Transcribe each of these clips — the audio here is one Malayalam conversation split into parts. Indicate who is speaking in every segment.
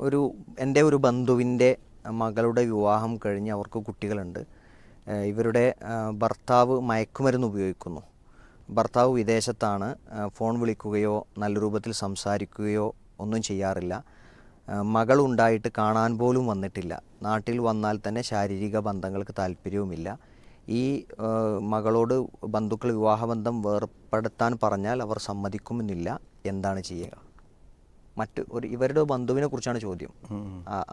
Speaker 1: ഒരു എന്റെ ഒരു ബന്ധുവിന്റെ മകളുടെ വിവാഹം കഴിഞ്ഞ് അവർക്ക് കുട്ടികളുണ്ട്. ഇവരുടെ ഭർത്താവ് മയക്കുമരുന്ന് ഉപയോഗിക്കുന്നു. ഭർത്താവ് വിദേശത്താണ്. ഫോൺ വിളിക്കുകയോ നല്ല രൂപത്തിൽ സംസാരിക്കുകയോ ഒന്നും ചെയ്യാറില്ല. മകൾ മകളുണ്ടായിട്ട് കാണാൻ പോലും വന്നിട്ടില്ല. നാട്ടിൽ വന്നാൽ തന്നെ ശാരീരിക ബന്ധങ്ങൾക്ക് താല്പര്യവുമില്ല. ഈ മകളോട് ബന്ധുക്കൾ വിവാഹബന്ധം വേർപ്പെടുത്താൻ പറഞ്ഞാൽ അവർ സമ്മതിക്കുമെന്നില്ല. എന്താണ് ചെയ്യുക? മറ്റ് ഒരു ഇവരുടെ ബന്ധുവിനെ കുറിച്ചാണ് ചോദ്യം.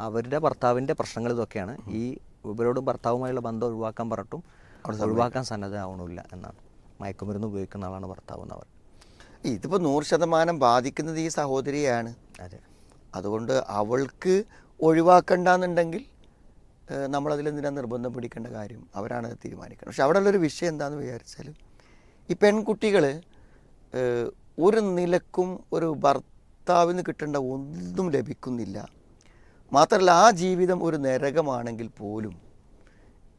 Speaker 1: അവരുടെ ഭർത്താവിന്റെ പ്രശ്നങ്ങൾ ഇതൊക്കെയാണ്. ഈ ഇവരോട് ഭർത്താവുമായുള്ള ബന്ധം ഒഴിവാക്കാൻ പറഞ്ഞിട്ടും ഒഴിവാക്കാൻ സന്നദ്ധമാവണമില്ല എന്നാണ്. മയക്കുമരുന്ന് ഉപയോഗിക്കുന്ന ആളാണ് ഭർത്താവ് എന്നവർ
Speaker 2: ഇതിപ്പോൾ നൂറ് ശതമാനം ബാധിക്കുന്നത് ഈ സഹോദരിയാണ്
Speaker 1: അതെ.
Speaker 2: അതുകൊണ്ട് അവൾക്ക് ഒഴിവാക്കണ്ടെന്നുണ്ടെങ്കിൽ നമ്മളതിൽ നമ്മളതിലെന്തിനാ നിർബന്ധം പിടിക്കേണ്ട കാര്യം? അവരാണ് തീരുമാനിക്കുന്നത് പക്ഷെ അവിടെ ഉള്ളൊരു വിഷയം എന്താണെന്ന് വിചാരിച്ചാൽ ഈ പെൺകുട്ടികൾ ഒരു നിലക്കും ഒരു ഭർത്താവിന് കിട്ടേണ്ട ഒന്നും ലഭിക്കുന്നില്ല. മാത്രമല്ല ആ ജീവിതം ഒരു നരകമാണെങ്കിൽ പോലും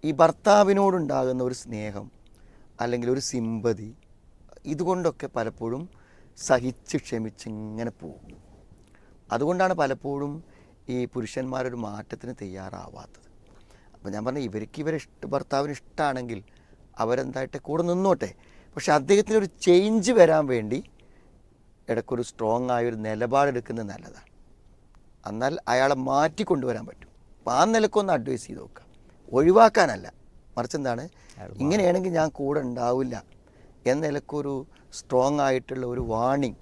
Speaker 2: ഈ ഭർത്താവിനോടുണ്ടാകുന്ന ഒരു സ്നേഹം അല്ലെങ്കിൽ ഒരു സിമ്പതി ഇതുകൊണ്ടൊക്കെ പലപ്പോഴും സഹിച്ച് ക്ഷമിച്ച് ഇങ്ങനെ പോകും. അതുകൊണ്ടാണ് പലപ്പോഴും ഈ പുരുഷന്മാരൊരു മാറ്റത്തിന് തയ്യാറാവാത്തത്. അപ്പോൾ ഞാൻ പറഞ്ഞു ഇവർക്ക് ഇവരെ ഇഷ്ട ഭർത്താവിന് ഇഷ്ടമാണെങ്കിൽ അവരെന്തായിട്ട് കൂടെ നിന്നോട്ടെ. പക്ഷെ അദ്ദേഹത്തിനൊരു ചേഞ്ച് വരാൻ വേണ്ടി ഇടയ്ക്കൊരു സ്ട്രോങ് ആയ ഒരു നിലപാടെടുക്കുന്നത് നല്ലതാണ് എന്നാൽ അയാളെ മാറ്റിക്കൊണ്ടുവരാൻ പറ്റും. അപ്പം ആ നിലക്കൊന്ന് അഡ്വൈസ് ചെയ്ത് നോക്കുക ഒഴിവാക്കാനല്ല. മറിച്ച് എന്താണ്? ഇങ്ങനെയാണെങ്കിൽ ഞാൻ കൂടെ ഉണ്ടാവില്ല എന്ന നിലക്കൊരു സ്ട്രോങ് ആയിട്ടുള്ള ഒരു വാണിംഗ്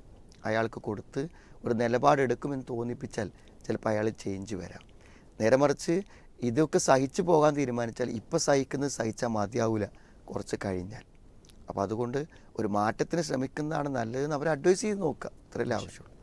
Speaker 2: അയാൾക്ക് കൊടുത്ത് ഒരു നിലപാടെടുക്കുമെന്ന് തോന്നിപ്പിച്ചാൽ ചിലപ്പോൾ അയാൾ ചേഞ്ച് വരാം. നേരെ മറിച്ച് ഇതൊക്കെ സഹിച്ചു പോകാൻ തീരുമാനിച്ചാൽ ഇപ്പം സഹിക്കുന്നത് സഹിച്ചാൽ മതിയാവില്ല കുറച്ച് കഴിഞ്ഞാൽ. അപ്പോൾ അതുകൊണ്ട് ഒരു മാറ്റത്തിന് ശ്രമിക്കുന്നതാണ് നല്ലതെന്ന് അവർ അഡ്വൈസ് ചെയ്ത് നോക്കുക. അത്രയല്ലേ ആവശ്യമുള്ളൂ.